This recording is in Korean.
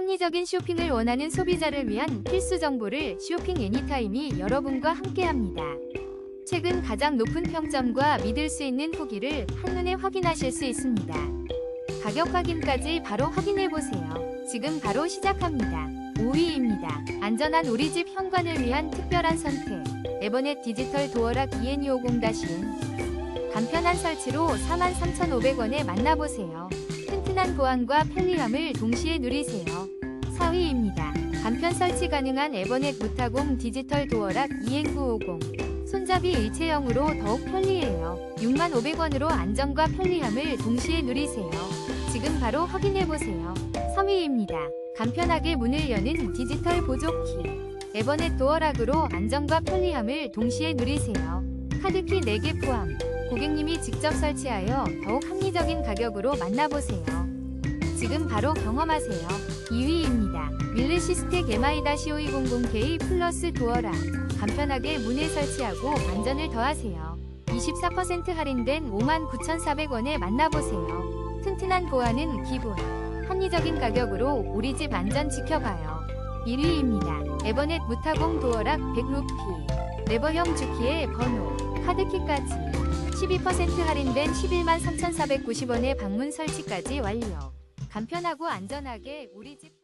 합리적인 쇼핑을 원하는 소비자를 위한 필수 정보를 쇼핑 애니타임이 여러분과 함께합니다. 최근 가장 높은 평점과 믿을 수 있는 후기를 한눈에 확인하실 수 있습니다. 가격 확인까지 바로 확인해 보세요. 지금 바로 시작합니다. 5위입니다. 안전한 우리 집 현관을 위한 특별한 선택. 에버넷 디지털 도어락 EN250-N 간편한 설치로 43,500원에 만나보세요. 튼튼한 보안과 편리함을 동시에 누리세요. 4위입니다. 간편 설치 가능한 에버넷 무타공 디지털 도어락 EN950 손잡이 일체형으로 더욱 편리해요. 6500원으로 안정과 편리함을 동시에 누리세요. 지금 바로 확인해보세요. 3위입니다. 간편하게 문을 여는 디지털 보조키 에버넷 도어락으로 안정과 편리함을 동시에 누리세요. 카드키 4개 포함 고객님이 직접 설치하여 더욱 합리적인 가격으로 만나보세요. 지금 바로 경험하세요. 2위입니다. 밀레시스텍 MI-5200K 플러스 도어락 간편하게 문에 설치하고 안전을 더하세요. 24% 할인된 59,400원에 만나보세요. 튼튼한 보안은 기본. 합리적인 가격으로 우리 집 안전 지켜봐요. 1위입니다. 에버넷 무타공 도어락 100루피. 레버형 주키의 번호, 카드키까지. 12% 할인된 11만 3,490원의 방문 설치까지 완료. 간편하고 안전하게 우리 집